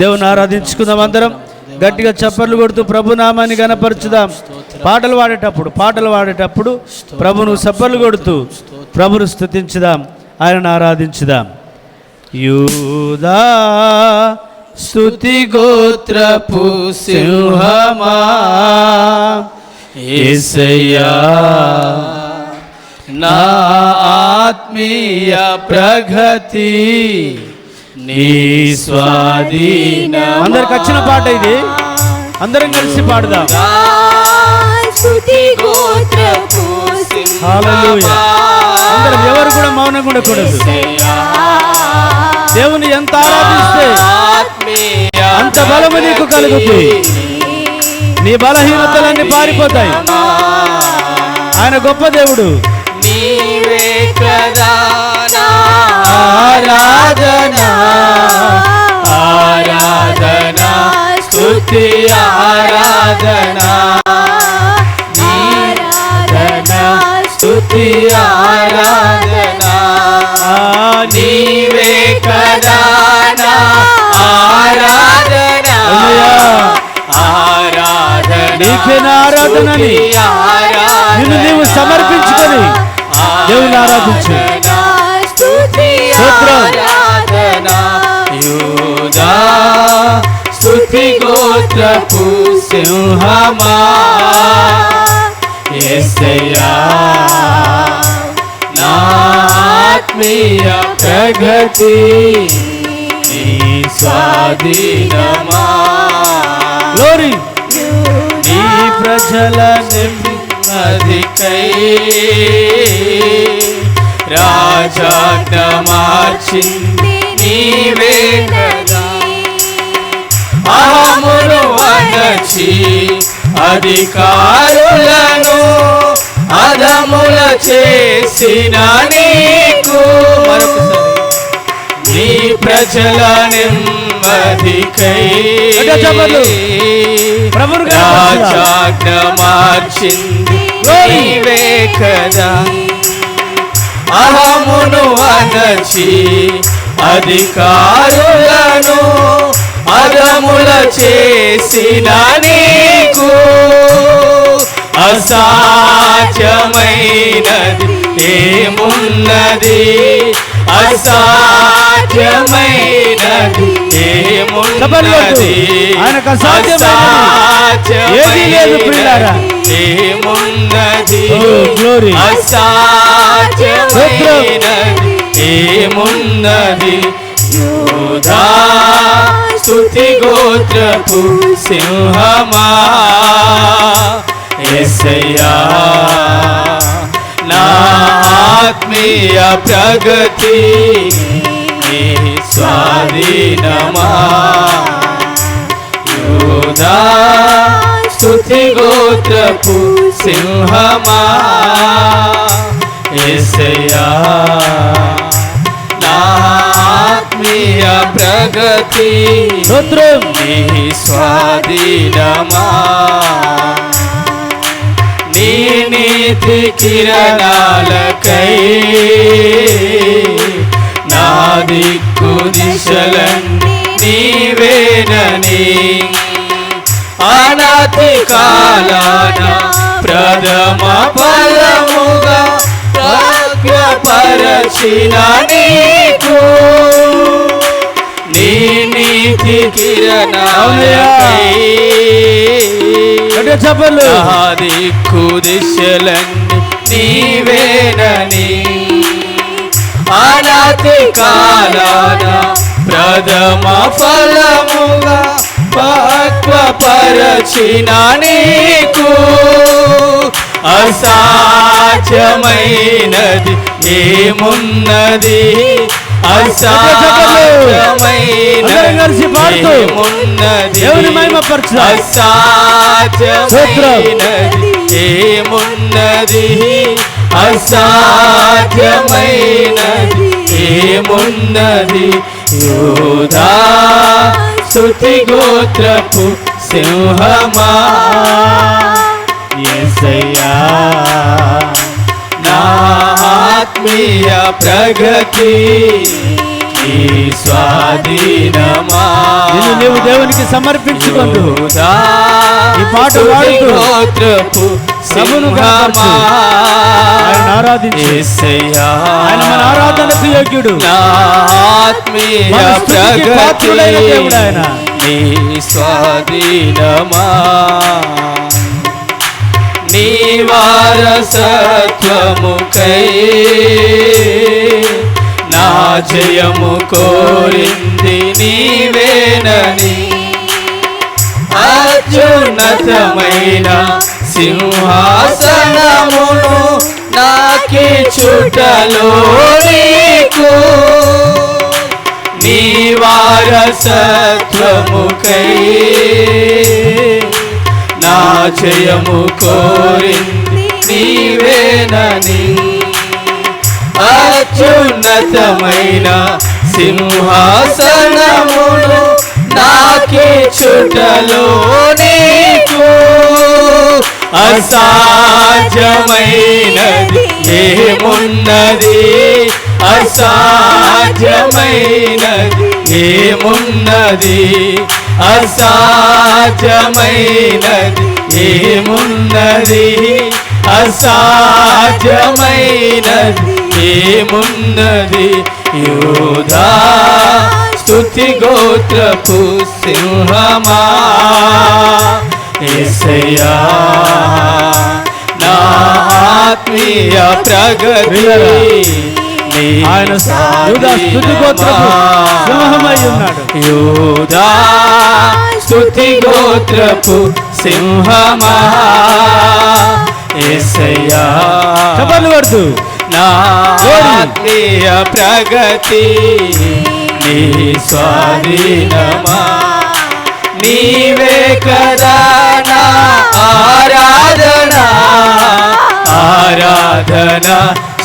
దేవుని ఆరాధించుకుందాం అందరం. గట్టిగా చప్పర్లు కొడుతూ ప్రభు నామాన్ని గనపరచుదాం పాటలు పాడేటప్పుడు పాటలు పాడేటప్పుడు ప్రభును చప్పర్లు కొడుతూ ప్రభును స్తుతించుదాం. ఆయనను ఆరాధించుదాం. యూదా స్తుతి గోత్రపు సింహమా యేసయ్యా నా ఆత్మీయ ప్రగతి నీ స్వాధీన అందరికి వచ్చిన పాట ఇది. అందరం కలిసి పాడుదాం. స్తుతి గోత్రపు హల్లెలూయా. అందరం ఎవరు కూడా మౌనంగా ఉండకూడదు. దేవుని ఎంత ఆరాధిస్తే అంత బలము నీకు కలుగుతుంది. నీ బలహీనతలన్నీ పారిపోతాయి. ఆయన గొప్ప దేవుడు. నీవే కదా ఆరాధన. ఆరాధన స్తుతి ఆరాధన. ఆరాధన స్తుతి ఆరాధన. నీవే కదా ఆరాధన. ఆరాధన ఆరాధన నిన్ను నీవు సమర్పించుకొని దేవుని ఆరాధించు. స్తుతి స్తోత్రం. ఆరాధన యూదా స్తుతి గోత్రపు సింహమా యేసయ్యా నా ఆత్మీయ ప్రగతి నీ స్వాధీనమా. గ్లోరీ నీ ప్రజల నెమ్మదికై రాజాజ్ఞ మార్చింది నీవే కదా అహమును అనచి అధికారులను అదముల చేసిన నీకు నీ ప్రజల నెమ్మదికై గట్టిగా చప్పట్లు. నీవే కదా. అహమును అనచి అధికారులను అదముల చేసిన నీకు అసాధ్యమైనది ఏమున్నది? అసాధ్యమైనది. ఏమున్నది ఆయనకు అసాధ్యమైనది ఏదీ లేదు ప్రియులారా. ఏమున్నది glory. అసాధ్యమైనది ఏమున్నది యోధా స్తుతి గోత్రపు సింహమా ఎసయ్యా నా ఆత్మీయ ప్రగతి. స్వాధీనమా యోధా స్తుతి గోత్రపు సింహమా. ఎసయ్యా నా ఆత్మీయ ప్రగతి. స్వాధీనమా నీ నీతి కిరణాలకై నా దిక్కు దిశలన్నీ నీవేనని అనాతి కాలాన ప్రథమ ఫలముగా ప్రాప్యపరచిన నీకు. నీ నీతి కిరణాలకై నా దిక్కు దిశలన్నీ నీవేనని. అనాతి కాలాన ప్రథమ ఫలముగా పక్వపరచిన నీకు అసాధ్యమైనది ఏమున్నది? కలిసి పాడుతూ ఏమున్నది? దేవుని మహిమపరచుదాం. అసాధ్యమైనది ఏమున్నది? యోధా స్తుతి గోత్రపు సింహమా? యేసయ్యా నా ఆత్మీయ ప్రగతి. స్వాధీనమా. నీవు దేవునికి సమర్పించుకుంటూ యూదా ఈ పాట పాడుతూ. ఆయన మన ఆరాధనకు యోగ్యుడు. పాత్రుడైన దేవుడు ఆయన. స్వాధీనమా. నీ వారసత్వముకై నా జయము కోరింది నీవేనని అత్యున్నతమైన సింహాసనమును నాకి చుటలో నీకు. నీ నా జయము కోరింది నీవేనని అత్యున్నతమైన సింహాసనమును నాకి చుటలో నీకు అసాధ్యమైనది ఏమున్నది? అసాధ్యమైనది ఏమున్నది? అసాధ్యమైనది ఏమున్నది? అసాధ్యమైనది ఏమున్నది? యోధా స్తుతి గోత్రపు సింహమా? ఎసయా నా ఆత్మీయ ప్రగతి నీ ఆయన యూదా స్తుతి గోత్రపు సింహమై ఉన్నాడు. యూదా స్తుతి గోత్రపు సింహమా. ఏసయ్యా చెప్పలు పడుతూ నా ప్రగతి. నీ స్వాధీనమా. నీవే కదా నా ఆరాధన. ఆరాధన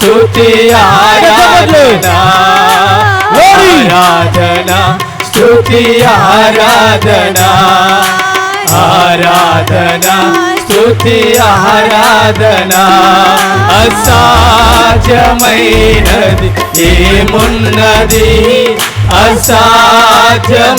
స్తుతి ఆరాధన. ఆరాధన స్తుతి ఆరాధన. ఆరాధన స్తుతి ఆరాధన. అసాధ్యమైనది ఏమున్నది? అసాధ్యం